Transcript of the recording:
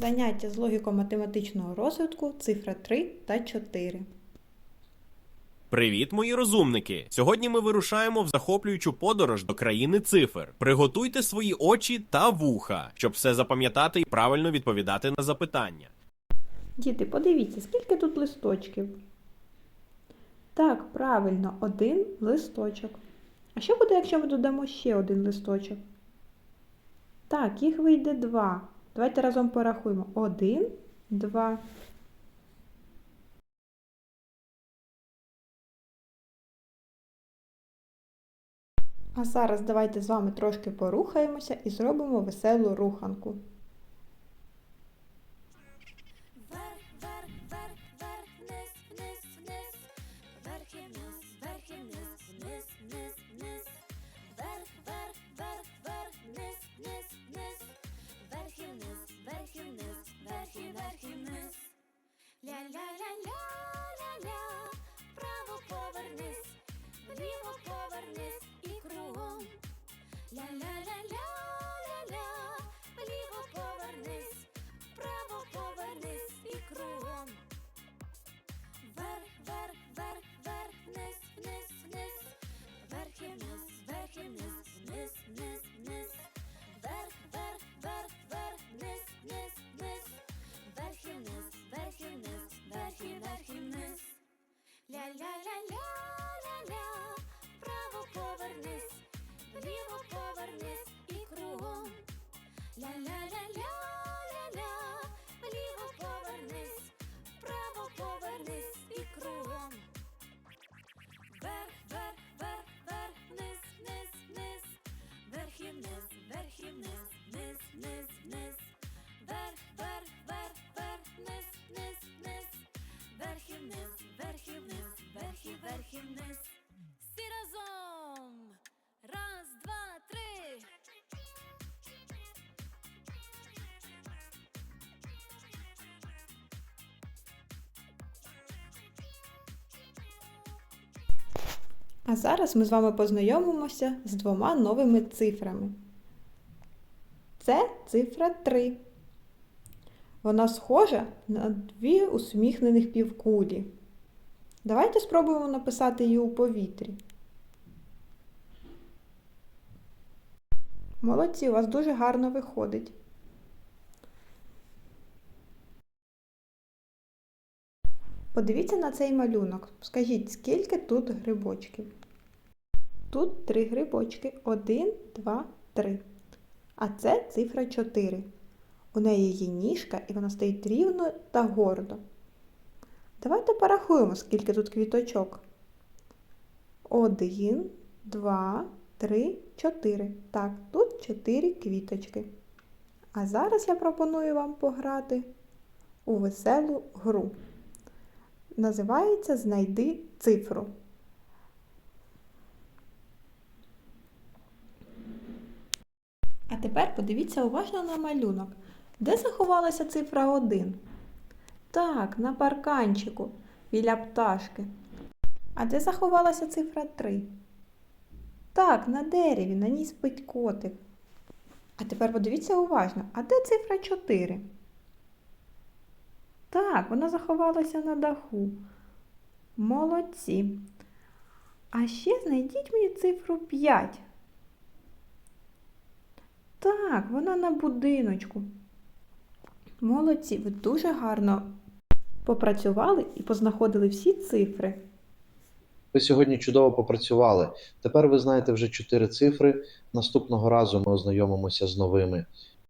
Заняття з логіко-математичного розвитку, цифра 3 та 4. Привіт, мої розумники! Сьогодні ми вирушаємо в захоплюючу подорож до країни цифр. Приготуйте свої очі та вуха, щоб все запам'ятати і правильно відповідати на запитання. Діти, подивіться, скільки тут листочків. Так, правильно, один листочок. А що буде, якщо ми додамо ще один листочок? Так, їх вийде два. Давайте разом порахуємо. Один, два. А зараз давайте з вами трошки порухаємося і зробимо веселу руханку. А зараз ми з вами познайомимося з двома новими цифрами. Це цифра 3. Вона схожа на дві усміхнених півкулі. Давайте спробуємо написати її у повітрі. Молодці, у вас дуже гарно виходить. Подивіться на цей малюнок. Скажіть, скільки тут грибочків? Тут три грибочки. Один, два, три. А це цифра 4. У неї є ніжка і вона стоїть рівно та гордо. Давайте порахуємо, скільки тут квіточок. Один, два, три, чотири. Так, тут чотири квіточки. А зараз я пропоную вам пограти у веселу гру. Називається Знайди цифру. А тепер подивіться уважно на малюнок. Де заховалася цифра 1? Так, на парканчику біля пташки. А де заховалася цифра 3? Так, на дереві, на ній спить котик. А тепер подивіться уважно, а де цифра 4? Так, вона заховалася на даху. Молодці. А ще знайдіть мені цифру 5. Так, вона на будиночку. Молодці, ви дуже гарно попрацювали і познаходили всі цифри. Ви сьогодні чудово попрацювали. Тепер ви знаєте вже чотири цифри. Наступного разу ми ознайомимося з новими.